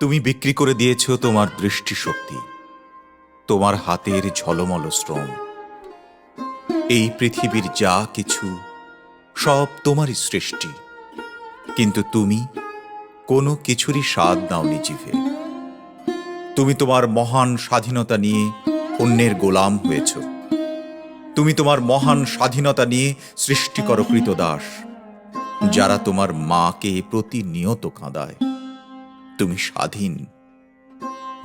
তুমি বিক্রি করে দিয়েছ তোমার দৃষ্টিশক্তি, তোমার হাতের ঝলমল শ্রম। এই পৃথিবীর যা কিছু, সব তোমারই সৃষ্টি। কিন্তু তুমি কোনো কিছুরই স্বাদ নাওনি জিভে তুমি তোমার মহান স্বাধীনতা নিয়ে অন্যের গোলাম হয়েছ। তুমি তোমার মহান স্বাধীনতা নিয়ে সৃষ্টি করো কৃতদাস, যারা তোমার মাকে প্রতিনিয়ত কাঁদায়। তুমি স্বাধীন।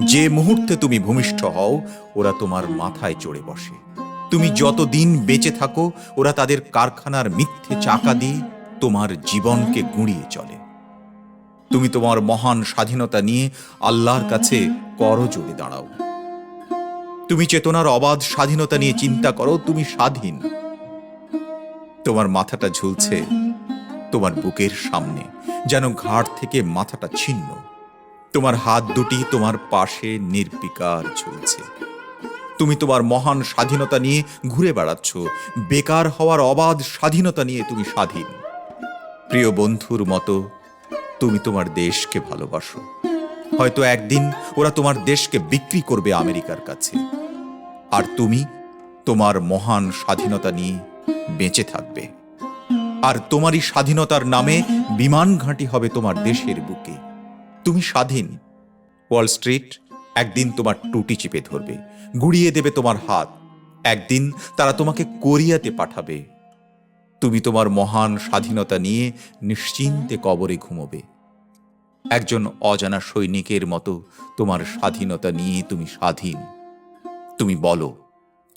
যে মুহূর্তে তুমি ভূমিষ্ঠ হও, ওরা তোমার মাথায় চড়ে বসে। তুমি যতদিন বেঁচে থাকো, ওরা তাদের কারখানার মিথ্যে চাকা দিয়ে তোমার জীবনকে গুঁড়িয়ে চলে। তুমি তোমার মহান স্বাধীনতা নিয়ে আল্লাহর কাছে করজোড়ে দাঁড়াও। তুমি চেতনার অবাধ স্বাধীনতা নিয়ে চিন্তা করো, তুমি স্বাধীন। তোমার মাথাটা ঝুলছে তোমার বুকের সামনে, যেন ঘাড় থেকে মাথাটা ছিন্ন। তোমার হাত দুটি তোমার পাশে নির্বিকার ঝুলছে তুমি তোমার মহান স্বাধীনতা নিয়ে ঘুরে বেড়াচ্ছ। বেকার হওয়ার অবাধ স্বাধীনতা নিয়ে তুমি স্বাধীন। প্রিয় বন্ধুর মতো, তুমি তোমার দেশকে ভালোবাসো। হয়তো একদিন ওরা তোমার দেশকে বিক্রি করবে আমেরিকার কাছে। আর তুমি তোমার মহান স্বাধীনতা নিয়ে বেঁচে থাকবে। আর তোমারই স্বাধীনতার নামে বিমান ঘাঁটি হবে তোমার দেশের বুকে। তুমি স্বাধীন। ওয়াল স্ট্রিট একদিন তোমার টুটি চেপে ধরবে, গুড়িয়ে দেবে তোমার হাত। একদিন তারা তোমাকে কোরিয়াতে পাঠাবে। তুমি তোমার মহান স্বাধীনতা নিয়ে নিশ্চিন্তে কবরে ঘুমোবে। একজন অজানা সৈনিকের মতো তোমার স্বাধীনতা নিয়ে তুমি স্বাধীন। তুমি বলো,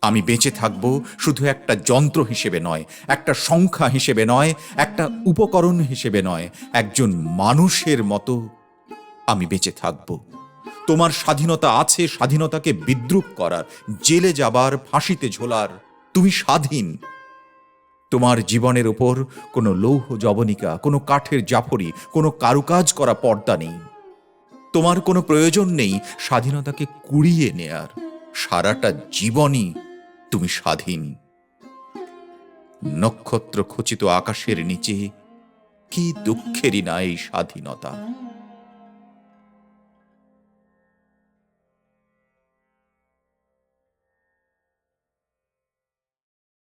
আমি বেঁচে থাকব শুধু একটা যন্ত্র হিসেবে নয়, একটা সংখ্যা হিসেবে নয়, একটা উপকরণ হিসেবে নয়, একজন মানুষের মতো আমি বেঁচে থাকব। তোমার স্বাধীনতা আছে, স্বাধীনতাকে বিদ্রুপ করার, জেলে যাবার, ফাঁসিতে ঝোলার। তুমি স্বাধীন। তোমার জীবনের ওপর কোনো লৌহ জবনিকা, কোনো কাঠের জাফরি, কোনো কারুকাজ করা পর্দা নেই। তোমার কোনো প্রয়োজন নেই স্বাধীনতাকে কুড়িয়ে নেয়ার। সারাটা জীবনই তুমি স্বাধীন। নক্ষত্র খচিত আকাশের নিচে, কি দুঃখেরই না এই স্বাধীনতা?